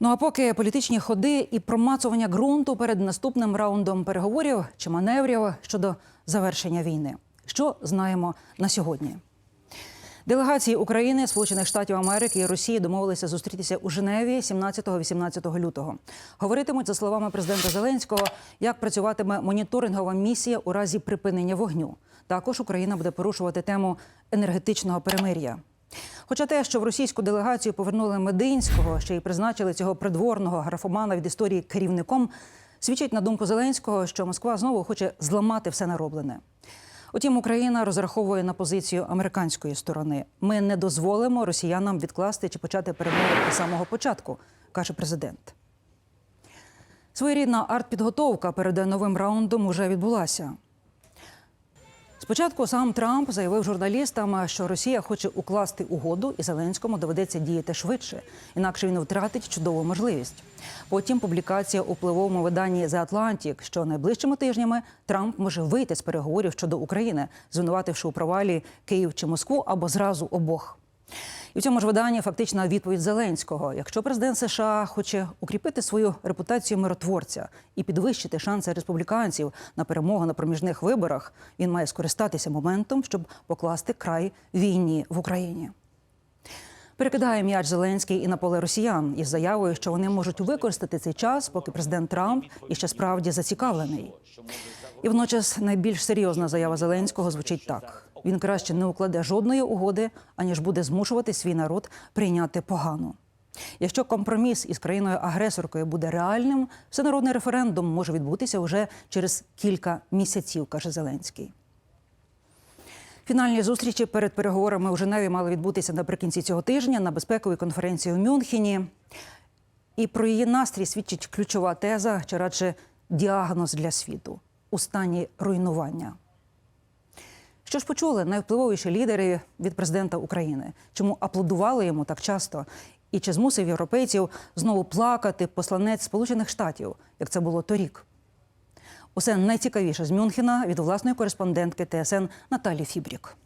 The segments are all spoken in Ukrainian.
Ну а поки політичні ходи і промацування ґрунту перед наступним раундом переговорів чи маневрів щодо завершення війни. Що знаємо на сьогодні? Делегації України, Сполучених Штатів Америки і Росії домовилися зустрітися у Женеві 17-18 лютого. Говоритимуть за словами президента Зеленського, як працюватиме моніторингова місія у разі припинення вогню. Також Україна буде порушувати тему енергетичного перемир'я. Хоча те, що в російську делегацію повернули Мединського, ще й призначили цього придворного графомана від історії керівником, свідчить на думку Зеленського, що Москва знову хоче зламати все нароблене. Утім, Україна розраховує на позицію американської сторони. Ми не дозволимо росіянам відкласти чи почати перемови з самого початку, каже президент. Своєрідна артпідготовка перед новим раундом уже відбулася. Спочатку сам Трамп заявив журналістам, що Росія хоче укласти угоду, і Зеленському доведеться діяти швидше, інакше він втратить чудову можливість. Потім публікація у впливовому виданні The Atlantic, що найближчими тижнями Трамп може вийти з переговорів щодо України, звинувативши у провалі Київ чи Москву або зразу обох. І в цьому ж виданні фактична відповідь Зеленського: якщо президент США хоче укріпити свою репутацію миротворця і підвищити шанси республіканців на перемогу на проміжних виборах, він має скористатися моментом, щоб покласти край війні в Україні. Перекидає м'яч Зеленський і на поле росіян із заявою, що вони можуть використати цей час, поки президент Трамп іще справді зацікавлений. І водночас найбільш серйозна заява Зеленського звучить так: він краще не укладе жодної угоди, аніж буде змушувати свій народ прийняти погану. Якщо компроміс із країною-агресоркою буде реальним, всенародний референдум може відбутися уже через кілька місяців, каже Зеленський. Фінальні зустрічі перед переговорами у Женеві мали відбутися наприкінці цього тижня на безпековій конференції у Мюнхені. І про її настрій свідчить ключова теза, чи радше діагноз для світу у стані руйнування. Що ж почули найвпливовіші лідери від президента України? Чому аплодували йому так часто? І чи змусив європейців знову плакати посланець Сполучених Штатів, як це було торік? Усе найцікавіше з Мюнхена від власної кореспондентки ТСН Наталі Фібрік.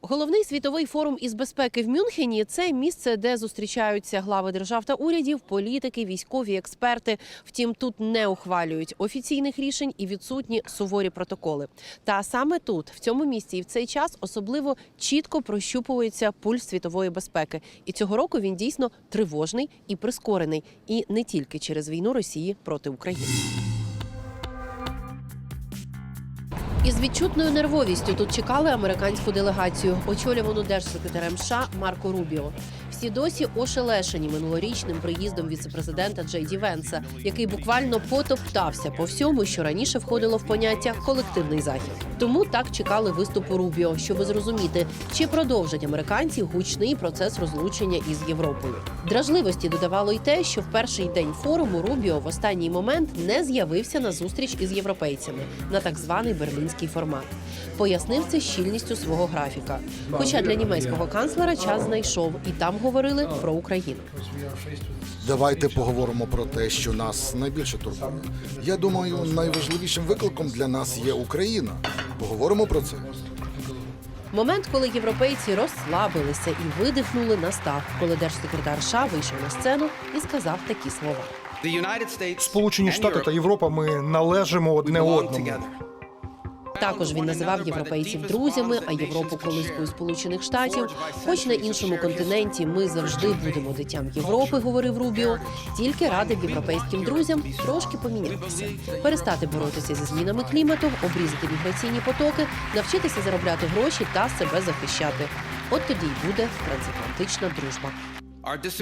Головний світовий форум із безпеки в Мюнхені це місце, де зустрічаються глави держав та урядів, політики, військові експерти. Втім, тут не ухвалюють офіційних рішень і відсутні суворі протоколи. Та саме тут, в цьому місці, і в цей час особливо чітко прощупується пульс світової безпеки. І цього року він дійсно тривожний і прискорений, і не тільки через війну Росії проти України. Із відчутною нервовістю тут чекали американську делегацію, очолювану держсекретарем США Марко Рубіо. Всі досі ошелешені минулорічним приїздом віцепрезидента Джей Ді Венса, який буквально потоптався по всьому, що раніше входило в поняття колективний захід. Тому так чекали виступу Рубіо, щоби зрозуміти, чи продовжать американці гучний процес розлучення із Європою. Дражливості додавало й те, що в перший день форуму Рубіо в останній момент не з'явився на зустріч із європейцями на так званий берлінський формат. Пояснив це щільністю свого графіка. Хоча для німецького канцлера час знайшов, і там говорили про Україну. Давайте поговоримо про те, що нас найбільше турбує. Я думаю, найважливішим викликом для нас є Україна. Поговоримо про це. Момент, коли європейці розслабилися і видихнули, настав, коли держсекретар США вийшов на сцену і сказав такі слова. Сполучені Штати та Європа ми належимо одне одному. Також він називав європейців друзями, а Європу колискою Сполучених Штатів. Хоч на іншому континенті ми завжди будемо дитям Європи, говорив Рубіо. Тільки радив європейським друзям трошки помінятися, перестати боротися зі змінами клімату, обрізати міграційні потоки, навчитися заробляти гроші та себе захищати. От тоді й буде трансатлантична дружба.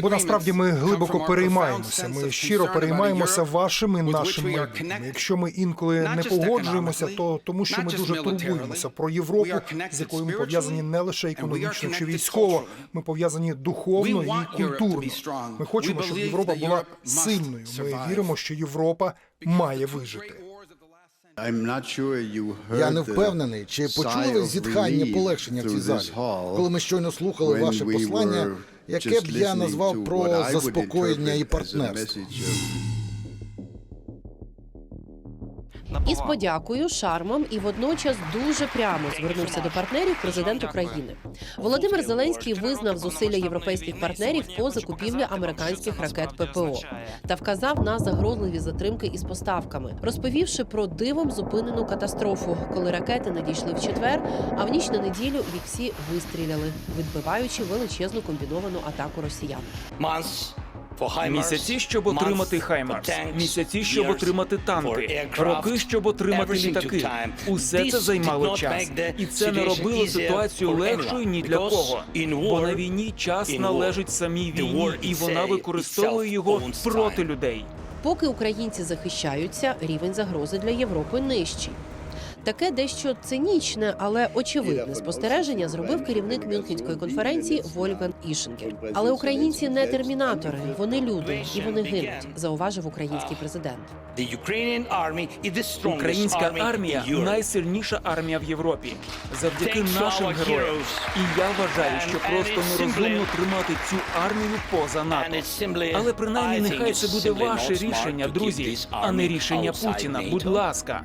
Бо насправді ми глибоко переймаємося. Ми щиро переймаємося вашим і нашим майбутнім. Якщо ми інколи не погоджуємося, то тому, що ми дуже турбуємося про Європу, з якою ми пов'язані не лише економічно чи військово. Ми пов'язані духовно і культурно. Ми хочемо, щоб Європа була сильною. Ми віримо, що Європа має вижити. Я не впевнений, чи почули ви зітхання полегшення в цій залі, коли ми щойно слухали ваше послання, яке б я назвав про заспокоєння і партнерство. Із подякою, шармом і водночас дуже прямо звернувся до партнерів президент України. Володимир Зеленський визнав зусилля європейських партнерів по закупівлі американських ракет ППО та вказав на загрозливі затримки із поставками, розповівши про дивом зупинену катастрофу, коли ракети надійшли в четвер, а в ніч на неділю їх всі вистріляли, відбиваючи величезну комбіновану атаку росіян. Місяці, щоб отримати Хаймарс, місяці, щоб отримати танки, роки, щоб отримати літаки. Усе це займало час, і це не робило ситуацію легшою ні для кого. Бо на війні час належить самій війні, і вона використовує його проти людей. Поки українці захищаються, рівень загрози для Європи нижчий. Таке дещо цинічне, але очевидне спостереження зробив керівник Мюнхенської конференції Вольган Ішингер. Але українці не термінатори, вони люди і вони гинуть, зауважив український президент. Українська армія найсильніша армія в Європі. Завдяки нашим героям. І я вважаю, що просто нерозумно тримати цю армію поза НАТО. Але принаймні нехай це буде ваше рішення, друзі, а не рішення Путіна. Будь ласка.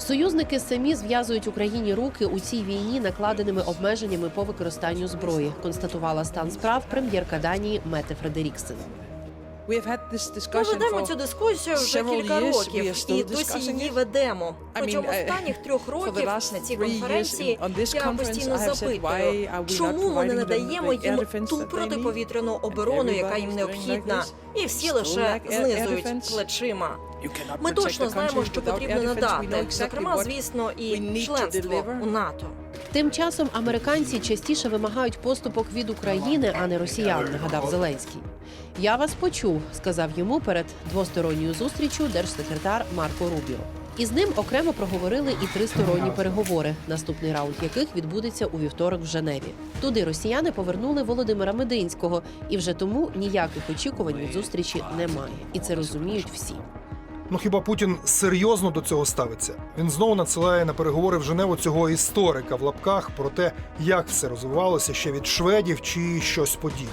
Союзники самі зв'язують Україні руки у цій війні накладеними обмеженнями по використанню зброї. Констатувала стан справ прем'єрка Данії Мете Фредеріксен. Ми ведемо цю дискусію вже кілька років і досі її ведемо. Протягом останніх трьох років на цій конференції я постійно запитую, чому ми не надаємо їм ту протиповітряну оборону, яка їм необхідна, і всі лише знизують плечима. Ми точно знаємо, що потрібно надати, зокрема, звісно, і членство у НАТО. Тим часом американці частіше вимагають поступок від України, а не росіян. Нагадав Зеленський. Я вас почув, сказав йому перед двосторонньою зустрічю держсекретар Марко Рубіо. Із ним окремо проговорили і тристоронні переговори, наступний раунд яких відбудеться у вівторок в Женеві. Туди росіяни повернули Володимира Мединського, і вже тому ніяких очікувань від зустрічі немає. І це розуміють всі. Ну хіба Путін серйозно до цього ставиться? Він знову надсилає на переговори в Женеву цього історика в лапках про те, як все розвивалося ще від шведів чи щось подібне.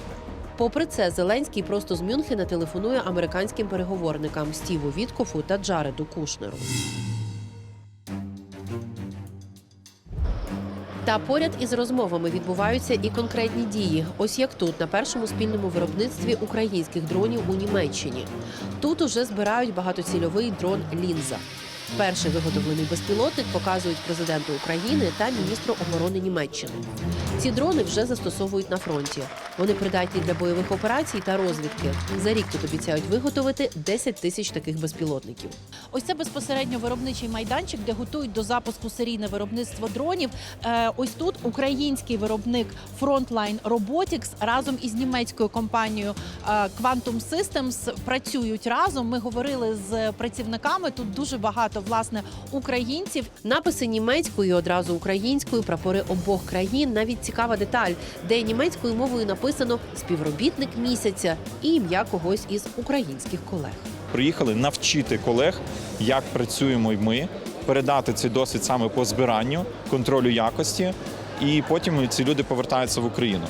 Попри це, Зеленський просто з Мюнхена телефонує американським переговорникам Стіву Віткофу та Джареду Кушнеру. Та поряд із розмовами відбуваються і конкретні дії. Ось як тут, на першому спільному виробництві українських дронів у Німеччині. Тут уже збирають багатоцільовий дрон Лінза. Перший виготовлений безпілотник показують президенту України та міністру оборони Німеччини. Ці дрони вже застосовують на фронті. Вони придатні для бойових операцій та розвідки. За рік тут обіцяють виготовити 10 тисяч таких безпілотників. Ось це безпосередньо виробничий майданчик, де готують до запуску серійне виробництво дронів. Е, ось тут український виробник Frontline Robotics разом із німецькою компанією е, Quantum Systems працюють разом. Ми говорили з працівниками. Тут дуже багато власне українців. Написи німецькою і одразу українською, прапори обох країн. Навіть цікава деталь, де німецькою мовою написано співробітник місяця і ім'я когось із українських колег. приїхали навчити колег, як працюємо ми, передати цей досвід саме по збиранню, контролю якості, і потім ці люди повертаються в Україну.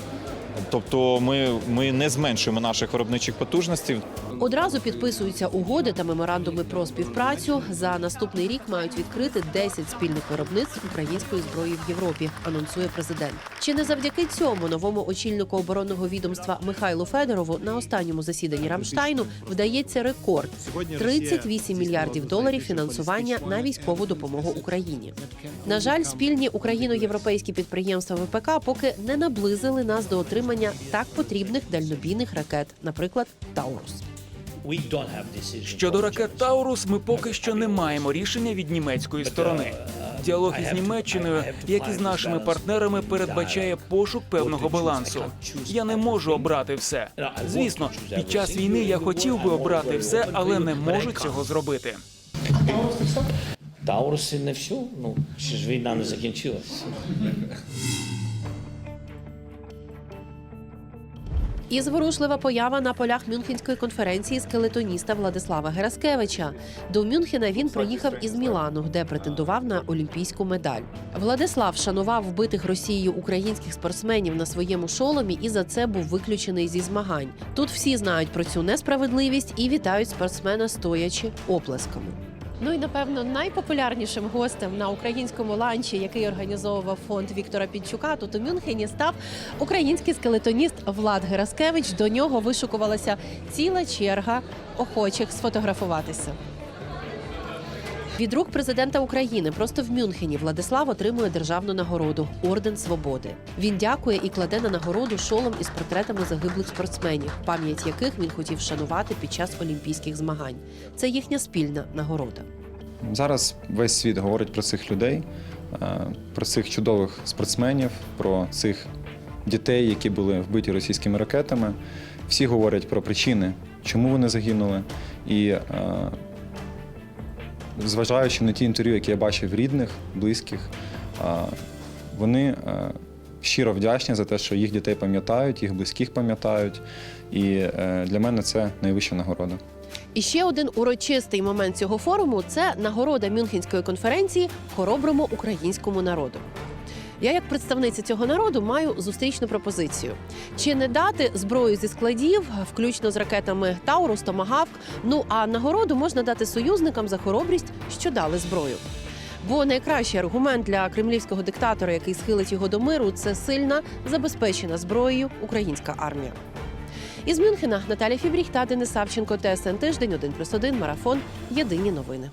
Тобто ми, ми не зменшуємо наших виробничих потужностей. Одразу підписуються угоди та меморандуми про співпрацю. За наступний рік мають відкрити 10 спільних виробництв української зброї в Європі. Анонсує президент. Чи не завдяки цьому новому очільнику оборонного відомства Михайлу Федорову на останньому засіданні Рамштайну вдається рекорд 38 мільярдів доларів фінансування на військову допомогу Україні. На жаль, спільні україно-європейські підприємства ВПК поки не наблизили нас до отримання так потрібних дальнобійних ракет, наприклад, Таурус. Щодо ракет Таурус, ми поки що не маємо рішення від німецької сторони. Діалог із Німеччиною, як і з нашими партнерами, передбачає пошук певного балансу. Я не можу обрати все. Звісно, під час війни я хотів би обрати все, але не можу цього зробити. Тауруси не все, ну ще ж війна не закінчилась. І зворушлива поява на полях Мюнхенської конференції скелетоніста Владислава Гераскевича. До Мюнхена він приїхав із Мілану, де претендував на олімпійську медаль. Владислав шанував вбитих Росією українських спортсменів на своєму шоломі і за це був виключений зі змагань. Тут всі знають про цю несправедливість і вітають спортсмена стоячи оплесками. Ну і напевно найпопулярнішим гостем на українському ланчі, який організовував фонд Віктора Підчука, тут у Мюнхені став український скелетоніст Влад Гераскевич. До нього вишукувалася ціла черга охочих сфотографуватися. Від рук президента України просто в Мюнхені Владислав отримує державну нагороду Орден Свободи. Він дякує і кладе на нагороду шолом із портретами загиблих спортсменів, пам'ять яких він хотів вшанувати під час олімпійських змагань. Це їхня спільна нагорода. Зараз весь світ говорить про цих людей, е, про цих чудових спортсменів, про цих дітей, які були вбиті російськими ракетами. Всі говорять про причини, чому вони загинули. І е, зважаючи на ті інтерв'ю, які я бачив рідних, близьких, вони е, щиро вдячні за те, що їх дітей пам'ятають, їх близьких пам'ятають. І е, для мене це найвища нагорода. І ще один урочистий момент цього форуму це нагорода Мюнхенської конференції хороброму українському народу. Я, як представниця цього народу, маю зустрічну пропозицію: чи не дати зброю зі складів, включно з ракетами Таурус Томагавк. Ну а нагороду можна дати союзникам за хоробрість, що дали зброю. Бо найкращий аргумент для кремлівського диктатора, який схилить його до миру, це сильна, забезпечена зброєю українська армія. Із Мюнхена Наталя Фібріх та Денис Савченко, ТСН Тиждень, 1+,1, Марафон. Єдині новини.